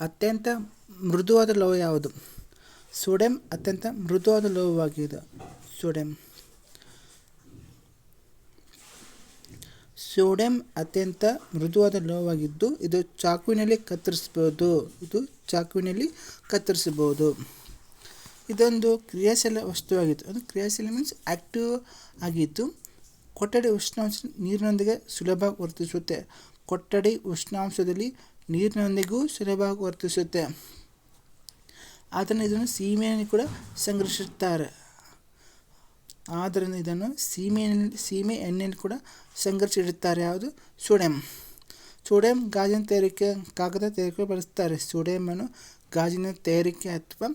ಅತ್ಯಂತ ಮೃದುವಾದ ಲೋಹ ಯಾವುದು? ಸೋಡಿಯಂ ಅತ್ಯಂತ ಮೃದುವಾದ ಲೋಹವಾಗಿದೆ ಸೋಡಿಯಂ ಸೋಡಿಯಂ ಅತ್ಯಂತ ಮೃದುವಾದ ಲೋಹವಾಗಿದ್ದು, ಇದು ಚಾಕುವಿನಲ್ಲಿ ಕತ್ತರಿಸಬಹುದು. ಇದು ಚಾಕುವಿನಲ್ಲಿ ಕತ್ತರಿಸಬಹುದು. ಇದೊಂದು ಕ್ರಿಯಾಶೀಲ ವಸ್ತುವಾಗಿತ್ತು ಅದು ಕ್ರಿಯಾಶೀಲ ಮೀನ್ಸ್ ಆ್ಯಕ್ಟಿವ್ ಆಗಿದ್ದು, ಕೊಠಡಿ ಉಷ್ಣಾಂಶ ನೀರಿನೊಂದಿಗೆ ಸುಲಭವಾಗಿ ವರ್ತಿಸುತ್ತೆ. ಕೊಠಡಿ ಉಷ್ಣಾಂಶದಲ್ಲಿ ನೀರಿನೊಂದಿಗೂ ಸುಲಭವಾಗಿ ವರ್ತಿಸುತ್ತೆ. ಆದ್ದರಿಂದ ಇದನ್ನು ಸೀಮೆಯನ್ನು ಕೂಡ ಸಂಗ್ರಹಿಸುತ್ತಾರೆ. ಆದ್ದರಿಂದ ಇದನ್ನು ಸೀಮೆ ಸೀಮೆ ಎಣ್ಣೆಯಲ್ಲಿ ಕೂಡ ಸಂಗ್ರಹಿಸಿಡುತ್ತಾರೆ. ಯಾವುದು? ಸೋಡಿಯಂ ಸೋಡಿಯಂ ಗಾಜಿನ ತಯಾರಿಕೆ, ಕಾಗದ ತಯಾರಿಕೆ ಬಳಸ್ತಾರೆ ಸೋಡಿಯಮನ್ನು ಗಾಜಿನ ತಯಾರಿಕೆ ಅಥವಾ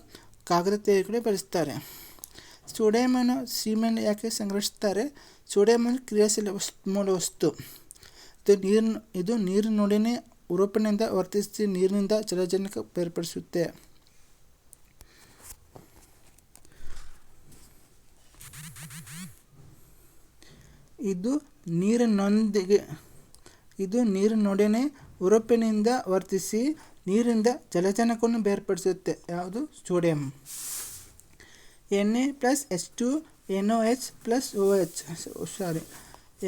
ಕಾಗದ ತಯಾರಿಕೆ ಬಳಸ್ತಾರೆ ಸೋಡಿಯಮನ್ನು ಸೀಮೆಯನ್ನು ಯಾಕೆ ಸಂಗ್ರಹಿಸ್ತಾರೆ ಸೋಡಿಯಮನ್ನು ಕ್ರಿಯಾಶೀಲ ವಸ್ತು ಮೂಲ ವಸ್ತು. ಇದು ನೀರಿನ, ಇದು ನೀರಿನೊಡನೆ ಉರುಪಿನಿಂದ ವರ್ತಿಸಿ ನೀರಿನಿಂದ ಜಲಜನಕ ಬೇರ್ಪಡಿಸುತ್ತೆ. ಇದು ನೀರಿನೊಂದಿಗೆ, ಇದು ನೀರಿನೊಡನೆ ಉರುಪಿನಿಂದ ವರ್ತಿಸಿ ನೀರಿಂದ ಜಲಜನಕವನ್ನು ಬೇರ್ಪಡಿಸುತ್ತೆ. ಯಾವುದು? ಸೋಡಿಯಂ. ಎಣ್ಣೆ plus H two N O H plus O H sorry,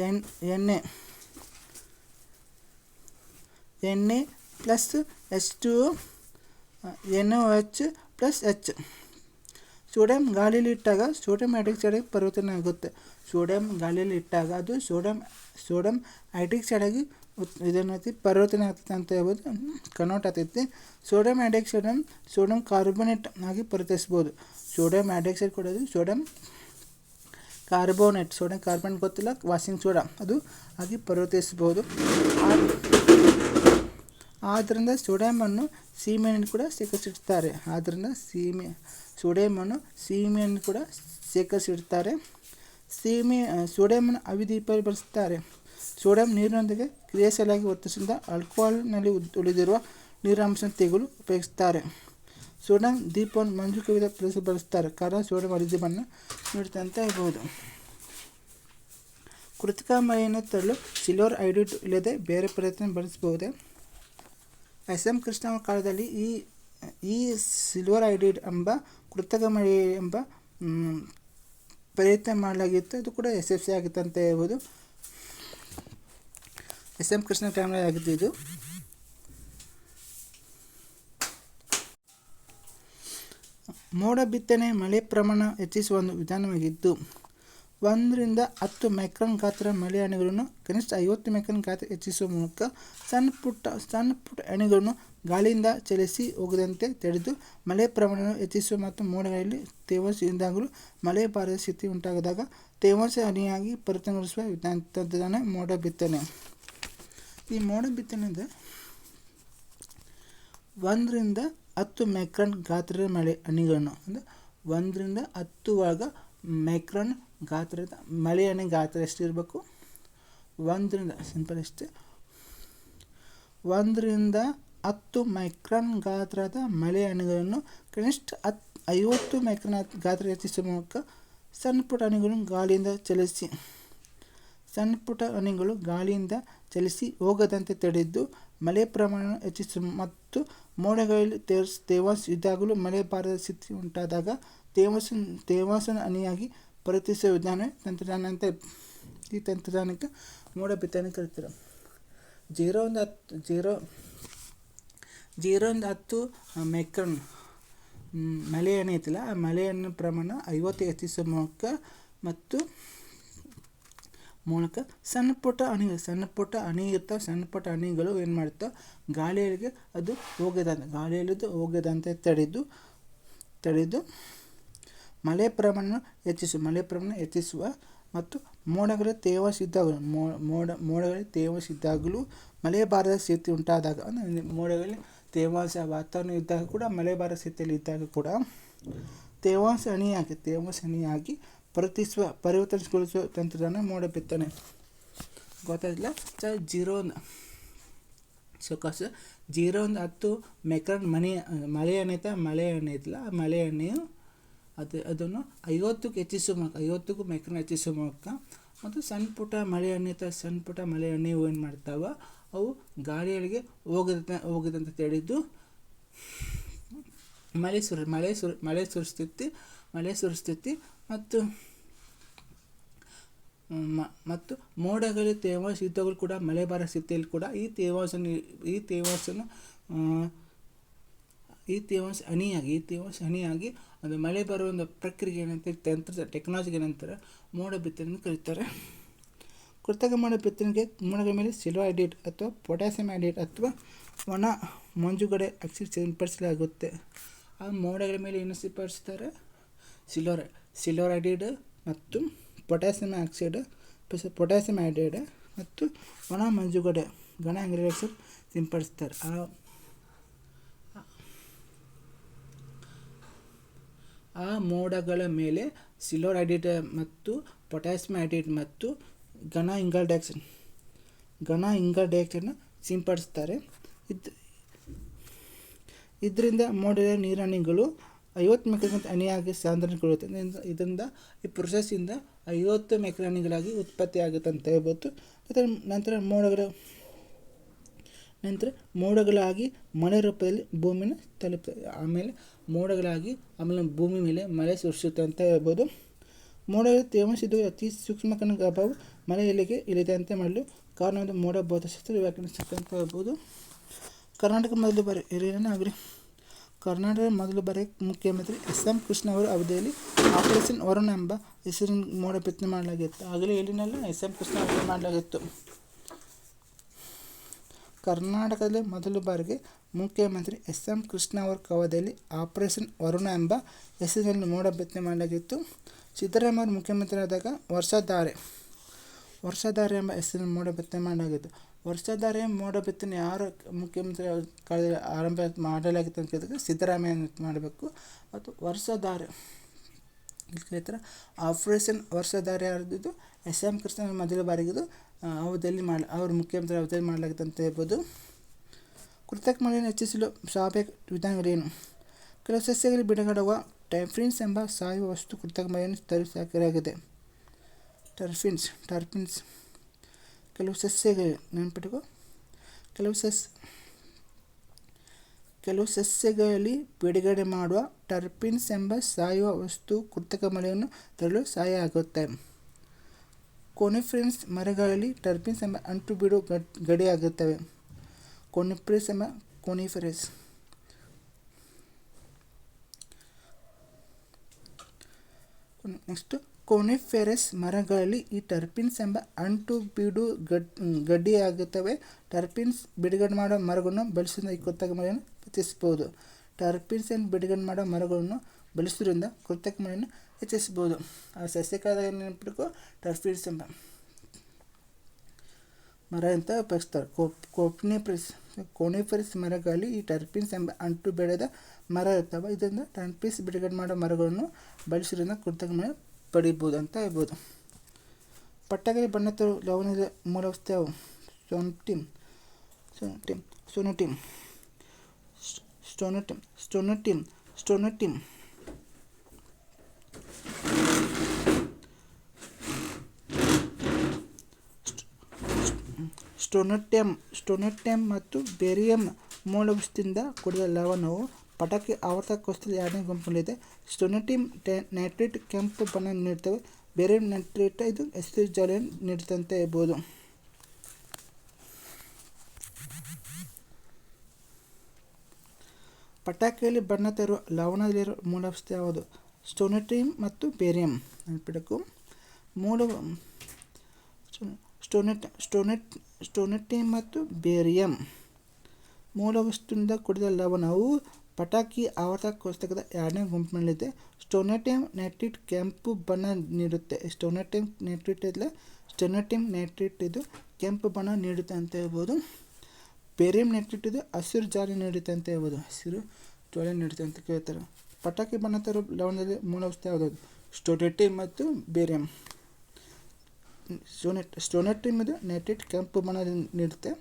N ಎಣ್ಣೆ ಎಣ್ಣೆ plus H two N H plus H sodium ಗಾಳಿಯಲ್ಲಿ ಇಟ್ಟಾಗ ಸೋಡಿಯಂ ಹೈಡ್ರಾಕ್ಸೈಡ್ ಪರಿವರ್ತನೆ ಆಗುತ್ತೆ. ಸೋಡಿಯಂ ಗಾಳಿಯಲ್ಲಿ ಇಟ್ಟಾಗ ಅದು ಸೋಡಿಯಂ ಸೋಡಿಯಂ ಹೈಡ್ರಾಕ್ಸೈಡ್ ಆಗಿ ಇದನ್ನೈತಿ ಪರಿವರ್ತನೆ ಆಗ್ತೈತೆ ಅಂತ ಹೇಳ್ಬೋದು. ಕನ್ವರ್ಟ್ ಆಗ್ತೈತಿ. ಸೋಡಿಯಂ ಹೈಡ್ರಾಕ್ಸೈಡನ್ನು ಸೋಡಿಯಂ ಕಾರ್ಬೋನೇಟ್ ಆಗಿ ಪರಿವರ್ತಿಸ್ಬೋದು. ಸೋಡಿಯಂ ಹೈಡ್ರಾಕ್ಸೈಡ್ ಕೊಡೋದು ಸೋಡಿಯಂ ಕಾರ್ಬೋನೇಟ್ ಸೋಡಿಯಂ ಕಾರ್ಬೋನೇಟ್ ಗೊತ್ತಿಲ್ಲ ವಾಷಿಂಗ್ ಸೋಡಾ ಅದು ಆಗಿ ಪರಿವರ್ತಿಸಬಹುದು ಆದ್ದರಿಂದ ಸೋಡಿಯಮನ್ನು ಸೀಮೆಯನ್ನು ಕೂಡ ಶೇಖರಿಸಿಡ್ತಾರೆ. ಆದ್ದರಿಂದ ಸೀಮೆ ಸೋಡಿಯಮನ್ನು ಸೀಮೆಯನ್ನು ಕೂಡ ಶೇಖರಿಸಿಡ್ತಾರೆ. ಸೀಮೆ ಸೋಡಿಯಮನ್ನು ಅವಿದೀಪಲ್ಲಿ ಬಳಸ್ತಾರೆ. ಸೋಡಿಯಂ ನೀರಿನೊಂದಿಗೆ ಕ್ರಿಯಾಶೀಲಾಗಿ ವರ್ತಿಸಿದ ಆಲ್ಕೋಹಾಲ್ನಲ್ಲಿ ಉಳಿದಿರುವ ನೀರಾಂಶ ತೆಗೆಯಲು ಉಪಯೋಗಿಸ್ತಾರೆ. ಸೋಡಿಯಂ ದೀಪವನ್ನು ಮಂಜು ಕವಿದ ಪ್ರದೇಶ ಬಳಸ್ತಾರೆ. ಕಾರಣ ಸೋಡಿಯಂ ಅರಿದೀಪನ್ನು ನೀಡುತ್ತೆ ಅಂತ ಹೇಳ್ಬೋದು ಕೃತಿಕ ಮಳೆಯನ್ನು ತರಲು ಸಿಲ್ವರ್ ಐಡಿಟ್ ಇಲ್ಲದೆ ಬೇರೆ ಪ್ರಯತ್ನ ಬಳಸಬಹುದೇ? ಎಸ್ ಎಂ ಕೃಷ್ಣ ಕಾಲದಲ್ಲಿ ಈ ಈ ಸಿಲ್ವರ್ ಐಡಿಡ್ ಎಂಬ ಕೃತಕ ಮಳೆ ಎಂಬ ಪ್ರಯತ್ನ ಮಾಡಲಾಗಿತ್ತು. ಅದು ಕೂಡ ಯಶಸ್ವಿ ಆಗಿತ್ತು ಅಂತ ಹೇಳ್ಬೋದು. ಎಸ್ ಎಂ ಕೃಷ್ಣ ಕ್ಯಾಮ್ರಾ ಆಗಿದ್ದು ಇದು. ಮೋಡ ಬಿತ್ತನೆ, ಮಳೆ ಪ್ರಮಾಣ ಹೆಚ್ಚಿಸುವ ಒಂದು ವಿಧಾನವಾಗಿದ್ದು ಒಂದರಿಂದ ಹತ್ತು ಮೈಕ್ರಾನ್ ಗಾತ್ರ ಮಳೆ ಹನಿಗಳನ್ನು ಕನಿಷ್ಠ ಐವತ್ತು ಮೈಕ್ರಾನ್ ಗಾತ್ರ ಹೆಚ್ಚಿಸುವ ಮೂಲಕ ಸಣ್ಣ ಪುಟ್ಟ ಸಣ್ಣ ಪುಟ್ಟ ಹನಿಗಳನ್ನು ಗಾಳಿಯಿಂದ ಚಲಿಸಿ ಹೋಗದಂತೆ ತಡೆದು ಮಳೆ ಪ್ರಮಾಣವನ್ನು ಹೆಚ್ಚಿಸುವ ಮತ್ತು ಮೋಡಗಳಲ್ಲಿ ತೇವಾಂಶ ಮಳೆ ಬಾರದ ಸ್ಥಿತಿ ಉಂಟಾಗದಾಗ ತೇವಾಂಶ ಹನಿಯಾಗಿ ಪರಿತಂಗೊಳಿಸುವ ತಂತ್ರಜ್ಞಾನ ಮೋಡ ಬಿತ್ತನೆ. ಈ ಮೋಡ ಬಿತ್ತನೆ ಅಂದರೆ ಒಂದರಿಂದ ಹತ್ತು ಮೈಕ್ರಾನ್ ಗಾತ್ರದ ಮಳೆ ಹನಿಗಳನ್ನು, ಅಂದರೆ ಒಂದರಿಂದ ಹತ್ತು ಒಳಗೆ ಮೈಕ್ರಾನ್ ಗಾತ್ರದ ಮಳೆ ಹನಿ ಗಾತ್ರ ಎಷ್ಟಿರಬೇಕು? ಒಂದರಿಂದ, ಸಿಂಪಲ್ ಅಷ್ಟೇ ಒಂದರಿಂದ ಹತ್ತು ಮೈಕ್ರಾನ್ ಗಾತ್ರದ ಮಳೆ ಹನಿಗಳನ್ನು ಕನಿಷ್ಠ ಹತ್, ಐವತ್ತು ಮೈಕ್ರಾನ್ ಗಾತ್ರ ಹೆಚ್ಚಿಸುವ ಮೂಲಕ ಸಣ್ಣ ಪುಟ್ಟ ಹನಿಗಳನ್ನು ಗಾಳಿಯಿಂದ ಚಲಿಸಿ, ಸಣ್ಣ ಪುಟ್ಟ ಹನಿಗಳು ಗಾಳಿಯಿಂದ ಚಲಿಸಿ ಹೋಗದಂತೆ ತಡೆದು ಮಳೆ ಪ್ರಮಾಣ ಹೆಚ್ಚಿಸುವ ಮತ್ತು ಮೋಡಗಳಲ್ಲಿ ತೇವಾಂಶ ಇದ್ದಾಗಲೂ ಮಳೆ ಬಾರದ ಸ್ಥಿತಿ ಉಂಟಾದಾಗ ತೇವಾಂಶ ತೇವಾಸನ ಅನಿಯಾಗಿ ಪರಿವರ್ತಿಸುವ ವಿಧಾನ ತಂತ್ರಜ್ಞಾನ ಅಂತ ಈ ತಂತ್ರಜ್ಞಾನಕ್ಕೆ ಮೋಡ ಬಿತ್ತನೆ ಕರಿತಾರೆ. ಜೀರೋ ಒಂದು ಹತ್ತು, ಜೀರೋ ಜೀರೋ ಒಂದು ಹತ್ತು ಮೆಕ್ರನ್ ಮಳೆ ಎಣ್ಣೆ ಐತಿಲ್ಲ, ಆ ಮಳೆ ಎಣ್ಣೆ ಪ್ರಮಾಣ ಐವತ್ತು ಹೆಚ್ಚಿಸುವ ಮೂಲಕ ಮತ್ತು ಮೂಲಕ ಸಣ್ಣ ಪುಟ್ಟ ಅಣಿಗಳು ಸಣ್ಣ ಪುಟ್ಟ ಅಣಿ ಇರ್ತಾವೆ, ಸಣ್ಣ ಪುಟ್ಟ ಅಣಿಗಳು ಏನು ಮಾಡ್ತಾವೆ ಗಾಳಿಯಲ್ಲಿಗೆ ಅದು ಹೋಗದಂತೆ ಗಾಳಿಯಲ್ಲಿದ್ದು ಹೋಗದಂತೆ ತಡೆದು ತಡೆದು ಮಳೆ ಪ್ರಮಾಣ ಹೆಚ್ಚಿಸುವ ಮಳೆ ಪ್ರಮಾಣ ಹೆಚ್ಚಿಸುವ ಮತ್ತು ಮೋಡಗಳ ತೇವಾಂಶ ಇದ್ದಾಗಲೂ ಮೋಡ ಮೋಡಗಳಲ್ಲಿ ತೇವಾಂಶ ಇದ್ದಾಗಲೂ ಮಳೆ ಬಾರದ ಸ್ಥಿತಿ ಉಂಟಾದಾಗ, ಅಂದರೆ ಮೋಡಗಳಲ್ಲಿ ತೇವಾಂಶ ವಾತಾವರಣ ಇದ್ದಾಗ ಕೂಡ ಮಳೆ ಬಾರದ ಸ್ಥಿತಿಯಲ್ಲಿ ಇದ್ದಾಗ ಕೂಡ ತೇವಾಂಶ ಹನಿಯಾಗಿ ತೇವಾಂಶ ಹನಿಯಾಗಿ ಪರಿವರ್ತಿಸುವ ಪರಿವರ್ತನೆಗೊಳಿಸುವ ತಂತ್ರಜ್ಞಾನ ಮೋಡ ಬಿತ್ತನೆ. ಗೊತ್ತಾಗಿಲ್ಲ ಚ ಜೀರೋ ಸೊಕಾಸ, ಜೀರೋ ಒಂದು ಹತ್ತು ಮೆಕ್ರಾನ್ ಮನೆ, ಮಳೆ ಎಣ್ಣೆ ಐತೆ ಮಳೆ ಎಣ್ಣೆ ಐತಲ್ಲ ಮಳೆ ಎಣ್ಣೆಯು ಅದು, ಅದನ್ನು ಐವತ್ತಕ್ಕೆ ಹೆಚ್ಚಿಸುವ ಮೂಲಕ ಐವತ್ತಕ್ಕೂ ಮೆಕ್ರಾನ್ ಹೆಚ್ಚಿಸುವ ಮೂಲಕ ಮತ್ತು ಸಣ್ಣ ಪುಟ್ಟ ಮಳೆ ಎಣ್ಣೆ ಅಥವಾ ಸಣ್ಣ ಪುಟ್ಟ ಮಳೆ ಎಣ್ಣೆ ಏನು ಮಾಡ್ತಾವೆ. ಅವು ಗಾಳಿಯೊಳಗೆ ಹೋಗದ ಹೋಗದಂತ ತಿಳಿದು ಮಳೆ ಸುರ ಮಳೆ ಸುರ, ಮಳೆ ಸುರಿಸ್ತೈತಿ ಮಳೆ ಸುರಿಸ್ತೈತಿ ಮತ್ತು ಮತ್ತು ಮೋಡಗಳು, ತೇವಾಂಶ ಇದ್ದಾಗಲೂ ಕೂಡ ಮಳೆ ಬರೋ ಸ್ಥಿತಿಯಲ್ಲಿ ಕೂಡ ಈ ತೇವಾಂಶ ಈ ತೇವಾಂಶನ ಈ ತೇವಾಂಶ ಹನಿಯಾಗಿ ಈ ತೇವಾಂಶ ಹನಿಯಾಗಿ ಅದು ಮಳೆ ಬರುವ ಒಂದು ಪ್ರಕ್ರಿಯೆ ಏನಂತ ತಂತ್ರ ಟೆಕ್ನಾಲಜಿಗೆ ಏನಂತಾರೆ ಮೋಡ ಬಿತ್ತನೆ ಕರೀತಾರೆ. ಕೃತಕ ಮೋಡ ಬಿತ್ತನೆಗೆ ಮೋಡಗಳ ಮೇಲೆ ಸಿಲ್ವರ್ ಐಡೇಟ್ ಅಥವಾ ಪೊಟ್ಯಾಸಿಯಂ ಐಡೇಟ್ ಅಥವಾ ಒಣ ಮಂಜುಗಡೆ ಆಕ್ಸಿಡ್ ಸಿಂಪಡಿಸಲಾಗುತ್ತೆ. ಆ ಮೋಡಗಳ ಮೇಲೆ ಏನು ಸಿಂಪಡಿಸ್ತಾರೆ? ಸಿಲ್ವರ್ ಸಿಲ್ವರ್ ಐಡೇಡ್ ಮತ್ತು potassium oxide plus potassium iodide ಮತ್ತು ಒಣ ಮಂಜುಗಡೆ ಘನ ಆಕ್ಸೈಡ್ ಸಿಂಪಡಿಸ್ತಾರೆ. ಆ ಆ ಮೋಡಗಳ ಮೇಲೆ ಸಿಲ್ವರ್ ಐಡೈಡ್ ಮತ್ತು ಪೊಟ್ಯಾಸಿಯಂ ಐಡೈಡ್ ಮತ್ತು ಘನ ಇಂಗಲ್ ಡೈಆಕ್ಸೈಡ್ ಘನ ಇಂಗಲ್ ಡೈಆಕ್ಸೈಡ್ನ ಸಿಂಪಡಿಸ್ತಾರೆ. ಇದು, ಇದರಿಂದ ಮೋಡದ ನೀರಣಿಗಳು ಐವತ್ತು ಮೆಕ್ರಾನಿಗಿಂತ ಅಣಿಯಾಗಿ ಸಾಂದ್ರಣಗೊಳ್ಳುತ್ತೆ ಇದರಿಂದ ಈ ಪ್ರೊಸೆಸ್ಸಿಂದ ಐವತ್ತು ಮೆಕ್ರಾನಿಗಳಾಗಿ ಉತ್ಪತ್ತಿ ಆಗುತ್ತೆ ಅಂತ ಹೇಳ್ಬೋದು. ನಂತರ ನಂತರ ಮೋಡಗಳ, ನಂತರ ಮೋಡಗಳಾಗಿ ಮಳೆ ರೂಪದಲ್ಲಿ ಭೂಮಿನ ತಲುಪ್ತದೆ ಆಮೇಲೆ ಮೋಡಗಳಾಗಿ ಆಮೇಲೆ ಭೂಮಿ ಮೇಲೆ ಮಳೆ ಸುರಿಸುತ್ತೆ ಅಂತ ಹೇಳ್ಬೋದು. ಮೋಡಗಳು ಇದು ಅತಿ ಸೂಕ್ಷ್ಮ ಕಣಗಳ ಅಭಾವ ಮಳೆ ಇಳಿದೆ ಅಂತ ಮಾಡಲು ಕಾರಣವಾದ ಮೋಡ ಭೌತಶಾಸ್ತ್ರ ವ್ಯಾಖ್ಯಾನಿಸುತ್ತೆ ಅಂತ ಹೇಳ್ಬೋದು. ಕರ್ನಾಟಕ ಮೊದಲು ಬಾರಿ ಹಿರಿಯ ಆಗಲಿ? ಕರ್ನಾಟಕ ಮೊದಲು ಬಾರಿ ಮುಖ್ಯಮಂತ್ರಿ ಎಸ್ ಎಂ ಕೃಷ್ಣ ಅವರು ಅವಧಿಯಲ್ಲಿ ಆಪರೇಷನ್ ವರುಣ ಎಂಬ ಹೆಸರಿನ ಮೋಡ ಬಿತ್ತನೆ ಮಾಡಲಾಗಿತ್ತು. ಆಗಲೇ ಹೇಳಿನಲ್ಲ ಎಸ್ ಎಂ ಕೃಷ್ಣ ಅವರಿಗೆ ಮಾಡಲಾಗಿತ್ತು. ಕರ್ನಾಟಕದಲ್ಲಿ ಮೊದಲ ಬಾರಿಗೆ ಮುಖ್ಯಮಂತ್ರಿ ಎಸ್ ಎಂ ಕೃಷ್ಣ ಅವರ ಕವದಲ್ಲಿ ಆಪರೇಷನ್ ವರುಣ ಎಂಬ ಹೆಸರಿನಲ್ಲಿ ಮೋಡ ಬಿತ್ತನೆ ಮಾಡಲಾಗಿತ್ತು. ಸಿದ್ದರಾಮಯ್ಯ ಮುಖ್ಯಮಂತ್ರಿ ಆದಾಗ ವರ್ಷಧಾರೆ ವರ್ಷಧಾರೆ ಎಂಬ ಹೆಸರಿನಲ್ಲಿ ಮೋಡ ಬಿತ್ತನೆ ಮಾಡಲಾಗಿತ್ತು. ವರ್ಷಧಾರೆ ಮೋಡ ಬಿತ್ತನೆ ಯಾರು ಮುಖ್ಯಮಂತ್ರಿ ಕಾಲದಲ್ಲಿ ಆರಂಭ ಮಾಡಲಾಗಿತ್ತು ಅಂತ ಕೇಳಿದಾಗ ಸಿದ್ದರಾಮಯ್ಯ ಮಾಡಬೇಕು. ಮತ್ತು ವರ್ಷಧಾರೆ. ಕೇಳ್ತಾರೆ ಆಪರೇಷನ್ ವರ್ಷಧಾರೆ ಯಾರ್ದಿದ್ದು ಎಸ್ ಎಂ ಕೃಷ್ಣ ಮೊದಲ ಬಾರಿಗಿದು ಆ, ಅವಧಿಯಲ್ಲಿ ಮಾಡಿ ಅವ್ರ ಮುಖ್ಯಮಂತ್ರಿ ಅವಧಿಯಲ್ಲಿ ಮಾಡಲಾಗಿತ್ತು ಅಂತ ಹೇಳ್ಬೋದು. ಕೃತಕ ಮಳೆಯನ್ನು ಹೆಚ್ಚಿಸಲು ಸ್ವಾಭಾವಿಕ ವಿಧಾನಗಳೇನು? ಕೆಲವು ಸಸ್ಯಗಳಲ್ಲಿ ಬಿಡುಗಡೆಯುವ ಟೈಫ್ರಿನ್ಸ್ ಎಂಬ ಸಾಯುವ ವಸ್ತು ಕೃತಕ ಮಳೆಯನ್ನು ತರಿಸಾಕಿರಾಗಿದೆ ಟರ್ಫಿನ್ಸ್ ಟರ್ಫಿನ್ಸ್ ಕೆಲವು ಸಸ್ಯಗಳು ನೆನಪಿಟ್ಟುಕೋ ಕೆಲವು ಸಸ್ ಕೆಲವು ಸಸ್ಯಗಳಲ್ಲಿ ಬಿಡುಗಡೆ ಮಾಡುವ ಟರ್ಪಿನ್ಸ್ ಎಂಬ ಸಾಯುವ ವಸ್ತು ಕೃತಕ ಮಳೆಯನ್ನು ತರಲು ಸಹಾಯ ಆಗುತ್ತೆ ಕೊನಿಫ್ರಿನ್ಸ್ ಮರಗಳಲ್ಲಿ ಟರ್ಪಿನ್ಸ್ ಎಂಬ ಅಂಟು ಬಿಡು ಗಡ್ ಗಡಿಯಾಗುತ್ತವೆ. ಕೊನಿಫೆರಸ್ ಎಂಬ ಕೊನಿಫ್ರಿಸ್. ನೆಕ್ಸ್ಟ್, ಕೊನಿಫೆರಸ್ ಮರಗಳಲ್ಲಿ ಈ ಟರ್ಪಿನ್ಸ್ ಎಂಬ ಅಂಟು ಬಿಡು ಗಡ್ ಗಡ್ಡಿಯಾಗುತ್ತವೆ ಟರ್ಪಿನ್ಸ್ ಬಿಡುಗಡೆ ಮಾಡುವ ಮರಗಳನ್ನು ಬೆಳೆಸಿದ ಈ ಕೃತಕ ಮಳೆಯನ್ನು ಹೆಚ್ಚಿಸಬಹುದು. ಟರ್ಪಿನ್ಸ್ ಅನ್ನು ಬಿಡುಗಡೆ ಮಾಡೋ ಮರಗಳನ್ನು ಬೆಳೆಸೋದ್ರಿಂದ ಕೃತಕ ಮಳೆಯನ್ನು ಹೆಚ್ಚಿಸಬಹುದು. ಆ ಸಸ್ಯಕಾಲದಾಗ ನೆನಪಿಟ್ಕೋ ಟರ್ಪಿನ್ಸ್ ಎಂಬ ಮರ ಅಂತ ಉಪಯೋಗಿಸ್ತಾರೆ. ಕೋಪ್ನಿಫ್ರಿಸ್ ಕೋನಿಫೆರಸ್ ಮರಗಳಲ್ಲಿ ಈ ಟರ್ಪಿನ್ಸ್ ಎಂಬ ಅಂಟು ಬೆಳೆದ ಮರ ಇರ್ತವೆ. ಇದರಿಂದ ಟರ್ಪಿನ್ಸ್ ಬಿಡುಗಡೆ ಮಾಡೋ ಮರಗಳನ್ನು ಬೆಳೆಸೋದ್ರಿಂದ ಕೃತಕ ಮಳೆ ಪಡಿಬೋದು ಅಂತ ಹೇಳ್ಬೋದು. ಪಟ್ಟಗಲಿ ಬಣ್ಣ ಲವಣದ ಟಿಮ್ ಯಾವುವು ಸೊನ್ಟಿಮ್, ಸೊನಟಿಮ್ ಸೊನಟಿಮ್. ಸ್ಟೊನಟಿಮ್ ಸ್ಟೊನಟಿಮ್ ಸ್ಟೊನಟಿಮ್ ಸ್ಟೊನಟ್ಯಮ್ ಸ್ಟೊನಟ್ಯಮ್ ಮತ್ತು ಬೆರಿಯಮ್ ಮೂಲವಸ್ತುವಿಂದ ಕೂಡಿದ ಲವಣವು ಪಟಾಕಿ ಆವರ್ತಕೋಷ್ಟದಲ್ಲಿ ಎರಡನೇ ಗುಂಪಿನಲ್ಲಿದೆ. ಸ್ಟೊನಟಿಮ್ ನೈಟ್ರೇಟ್ ಕೆಂಪು ಬಣ್ಣ ನೀಡುತ್ತವೆ. ಬೇರಿಯಂ ನೈಟ್ರೇಟ್ ಇದು ಹಸಿರು ಜಾಲಿಯನ್ನು ನೀಡುತ್ತಂತೆ ಅಂತ ಪಟಾಕಿಯಲ್ಲಿ ಬಣ್ಣ ತರುವ ಲವಣದಲ್ಲಿರುವ ಮೂಲವಸ್ತು ಯಾವುದು? ಸ್ಟೊನಟಿಮ್ ಮತ್ತು ಬೇರಿಯಂ. ನೆನಪಿಡಕು. ಮೂಲ ಸ್ಟೋನೆಟ್ ಸ್ಟೋನೆಟ್ ಸ್ಟೊನೆಟಿಮ್ ಮತ್ತು ಬೇರಿಯಂ. ಮೂಲವಸ್ತುವಿಂದ ಕೂಡಿದ ಲವಣವು ಪಟಾಕಿ ಆವರ್ತಕ ಕೋಷ್ಟಕದ ಎರಡನೇ ಗುಂಪಿನಲ್ಲಿದೆ. ಸ್ಟೋನೆಟಿಯಂ ನೈಟ್ರೇಟ್ ಕೆಂಪು ಬಣ್ಣ ನೀಡುತ್ತೆ. ಸ್ಟೋನೆಟಿಯಂ ನೈಟ್ರೇಟ್ ಇಲ್ಲ ಸ್ಟೋನೆಟಿಯಂ ನೈಟ್ರೇಟ್ ಇದು ಕೆಂಪು ಬಣ್ಣ ನೀಡುತ್ತೆ ಅಂತ ಹೇಳ್ಬೋದು. ಬೇರಿಯಂ ನೆಟ್ಟಿಟ್ಟಿದ್ದು ಹಸಿರು ಜಾರಿ ನೀಡುತ್ತೆ ಅಂತ ಹೇಳ್ಬೋದು. ಹಸಿರು ಜೋಳ ನೀಡುತ್ತೆ ಅಂತ ಕೇಳ್ತಾರೆ. ಪಟಾಕಿ ಬಣ್ಣ ಥರ ಲವಣದಲ್ಲಿ ಮೂಲವಸ್ತು ಯಾವುದು ಸ್ಟೋನೆಟ್ಟಿ ಮತ್ತು ಬೇರಿಯಂ ಸ್ಟೋನೆಟ್ ಸ್ಟೋನೆಟ್ಟಿ ಇದು ನೆಟ್ಟಿಟ್ಟು ಕೆಂಪು ಬಣ್ಣ ನೀಡುತ್ತೆ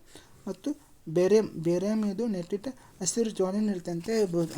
ಮತ್ತು ಬೇರೆ ಬೇರೆ ಇದು ನೆಟ್ಟಿಟ್ಟು ಹಸಿರು ಜೋಳ ನೀಡುತ್ತೆ ಅಂತ ಹೇಳ್ಬೋದು.